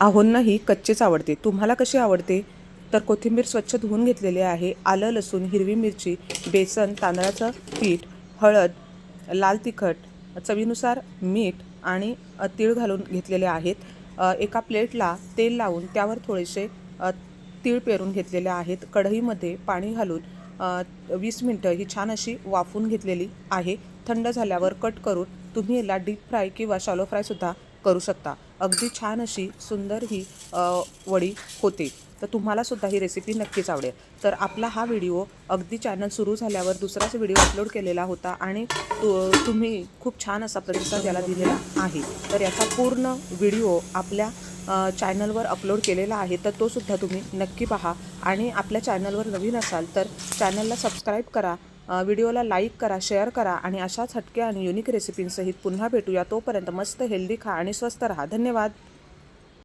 आहोंनाही कच्चेच आवडते. तुम्हाला कशी आवडते? तर कोथिंबीर स्वच्छ धुवून घेतलेली आहे. आलं लसूण हिरवी मिरची बेसन तांदळाचं पीठ हळद लाल तिखट चवीनुसार मीठ आणि तीळ घालून घेतलेले आहेत. एका प्लेटला तेल लावून त्यावर थोडेसे तीळ पेरून घेतलेले आहेत. कढईमध्ये पाणी घालून वीस मिनटं ही छान अशी वाफून घेतलेली आहे. थंड झाल्यावर कट करून तुम्ही याला डीप फ्राय किंवा शॅलो फ्रायसुद्धा करू शकता. अगदी छान अशी सुंदर ही वडी होते. तर तुम्हालासुद्धा ही रेसिपी नक्कीच आवडेल. तर आपला हा व्हिडिओ अगदी चॅनल सुरू झाल्यावर दुसराच व्हिडिओ अपलोड केलेला होता आणि तुम्ही खूप छान असा प्रतिसाद याला दिलेला आहे. तर याचा पूर्ण व्हिडिओ आपल्या चॅनलवर अपलोड केलेला आहे. तर तोसुद्धा तुम्ही नक्की पहा. आणि आपल्या चॅनलवर नवीन असाल तर चॅनलला सबस्क्राईब करा. व्हिडिओला लाईक करा शेअर करा आणि अशाच हटके आणि युनिक रेसिपींसहित पुन्हा भेटूया. तोपर्यंत मस्त हेल्दी खा आणि स्वस्त राहा. धन्यवाद.